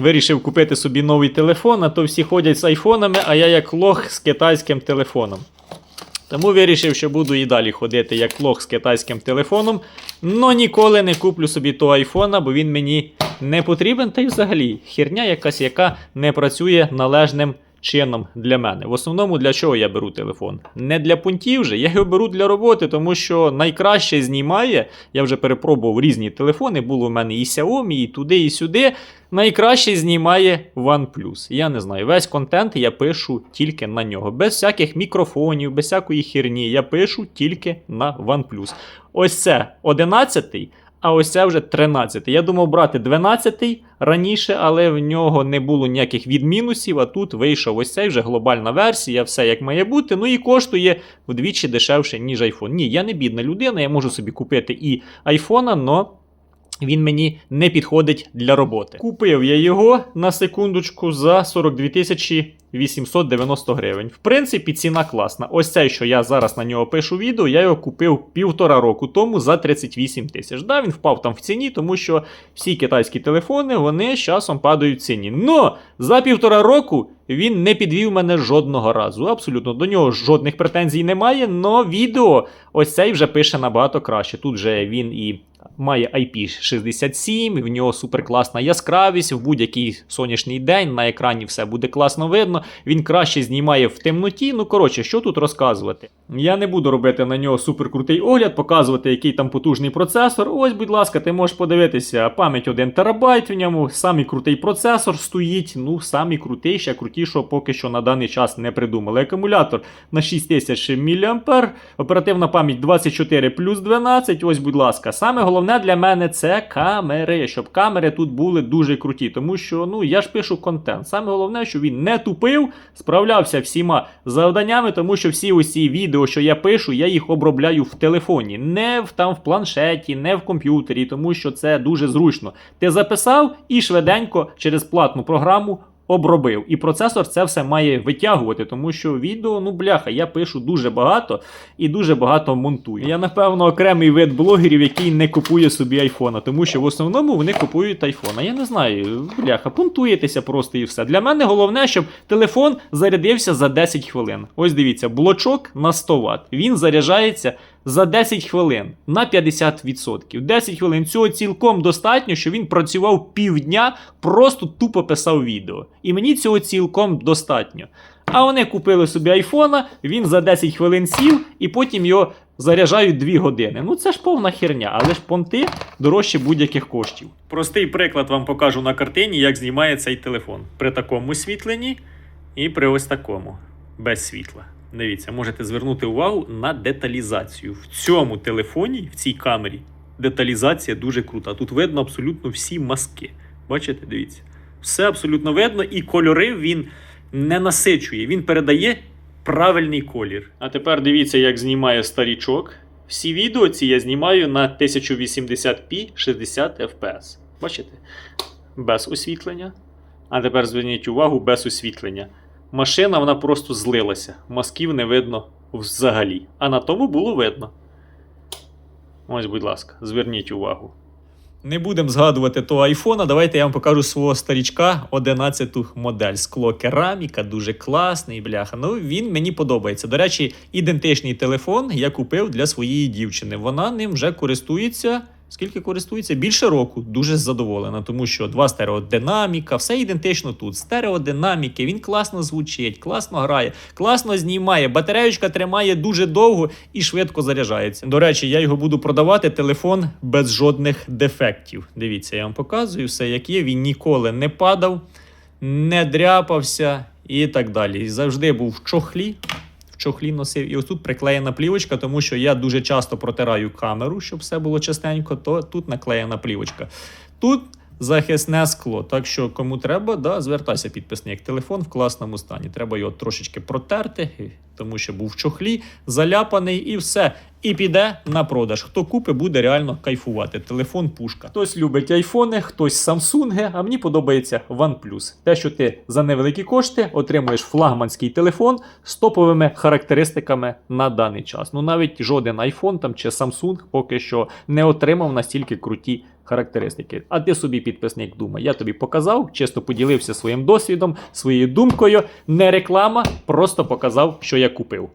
вирішив купити собі новий телефон, а то всі ходять з айфонами, а я як лох з китайським телефоном. Тому вирішив, що буду і далі ходити як лох з китайським телефоном, но ніколи не куплю собі того айфона, бо він мені не потрібен. Та й взагалі херня якась, яка не працює належним чином для мене. В основному для чого я беру телефон? Не для пунктів же, я його беру для роботи, тому що найкраще знімає. Я вже перепробував різні телефони, було в мене і Xiaomi, і туди, і сюди. Найкраще знімає OnePlus. Я не знаю, весь контент я пишу тільки на нього. Без всяких мікрофонів, без всякої херні. Я пишу тільки на OnePlus. Ось це 11 а ось це вже 13. Я думав брати 12 раніше, але в нього не було ніяких відмінусів. А тут вийшов ось цей вже глобальна версія, все як має бути. Ну і коштує вдвічі дешевше, ніж iPhone. Ні, я не бідна людина, я можу собі купити і айфона, но. Він мені не підходить для роботи. Купив я його на секундочку за 42 тисячі 890 гривень. В принципі, ціна класна. Ось цей, що я зараз на нього пишу відео, я його купив півтора року тому за 38 тисяч. Да, він впав там в ціні, тому що всі китайські телефони вони з часом падають в ціні. Но за півтора року він не підвів мене жодного разу. Абсолютно до нього жодних претензій немає. Но відео ось цей вже пише набагато краще. Тут же він і. Має IP67, в нього суперкласна яскравість. В будь-який сонячний день на екрані все буде класно видно. Він краще знімає в темноті. Ну, коротше, що тут розказувати? Я не буду робити на нього суперкрутий огляд, показувати, який там потужний процесор. Ось, будь ласка, ти можеш подивитися. Пам'ять 1 терабайт в ньому, самий крутий процесор стоїть. Ну, самий крутий, ще крутішого поки що на даний час не придумали. Акумулятор на 6000 мА, оперативна пам'ять 24 плюс 12. Ось, будь ласка, саме головне для мене це камери, щоб камери тут були дуже круті, тому що ну я ж пишу контент. Саме головне, що він не тупив, справлявся всіма завданнями, тому що всі усі відео, що я пишу, я їх обробляю в телефоні, не в там в планшеті, не в комп'ютері, тому що це дуже зручно. Ти записав і швиденько через платну програму обробив. І процесор це все має витягувати, тому що відео, ну бляха, я пишу дуже багато і дуже багато монтую. Я, напевно, окремий вид блогерів, який не купує собі айфона, тому що в основному вони купують айфона. Я не знаю, бляха, понтуєтеся просто і все. Для мене головне, щоб телефон зарядився за 10 хвилин. Ось дивіться, блочок на 100 Вт. Він заряджається. За 10 хвилин на 50%. 10 хвилин цього цілком достатньо, що він працював півдня, просто тупо писав відео. І мені цього цілком достатньо. А вони купили собі айфона, він за 10 хвилин сів і потім його заряджають 2 години. Ну це ж повна херня, але ж понти дорожче будь-яких коштів. Простий приклад вам покажу на картині, як знімає цей телефон. При такому освітленні і при ось такому, без світла. Дивіться, можете звернути увагу на деталізацію. В цьому телефоні, в цій камері, деталізація дуже крута. Тут видно абсолютно всі маски. Бачите, дивіться. Все абсолютно видно, і кольори він не насичує, він передає правильний колір. А тепер дивіться, як знімає старічок. Всі відео ці я знімаю на 1080p 60 fps. Бачите? Без освітлення. А тепер зверніть увагу без освітлення. Машина вона просто злилася. Масків не видно взагалі. А на тому було видно. Ось, будь ласка, зверніть увагу. Не будемо згадувати того айфона. Давайте я вам покажу свого старічка 11 ту модель. Скло кераміка, дуже класний, бляха. Ну він мені подобається. До речі, ідентичний телефон я купив для своєї дівчини. Вона ним вже користується. Скільки користується? Більше року. Дуже задоволена, тому що два стереодинаміка, все ідентично тут. Стереодинаміки, він класно звучить, класно грає, класно знімає. Батареючка тримає дуже довго і швидко заряджається. До речі, я його буду продавати телефон без жодних дефектів. Дивіться, я вам показую все, як є. Він ніколи не падав, не дряпався і так далі. Завжди був в чохлі чохлі носив. І ось тут приклеєна плівочка, тому що я дуже часто протираю камеру, щоб все було частенько, то тут наклеєна плівочка. Тут захисне скло. Так що, кому треба, да, звертайся підписник. Телефон в класному стані. Треба його трошечки протерти, тому що був в чохлі, заляпаний і все. І піде на продаж. Хто купить, буде реально кайфувати. Телефон пушка. Хтось любить айфони, хтось самсунги, а мені подобається OnePlus. Те, що ти за невеликі кошти отримуєш флагманський телефон з топовими характеристиками на даний час. Ну навіть жоден iPhone там чи Samsung поки що не отримав настільки круті характеристики. А ти собі підписник думай. Я тобі показав, чисто поділився своїм досвідом, своєю думкою. Не реклама, просто показав, що я купив.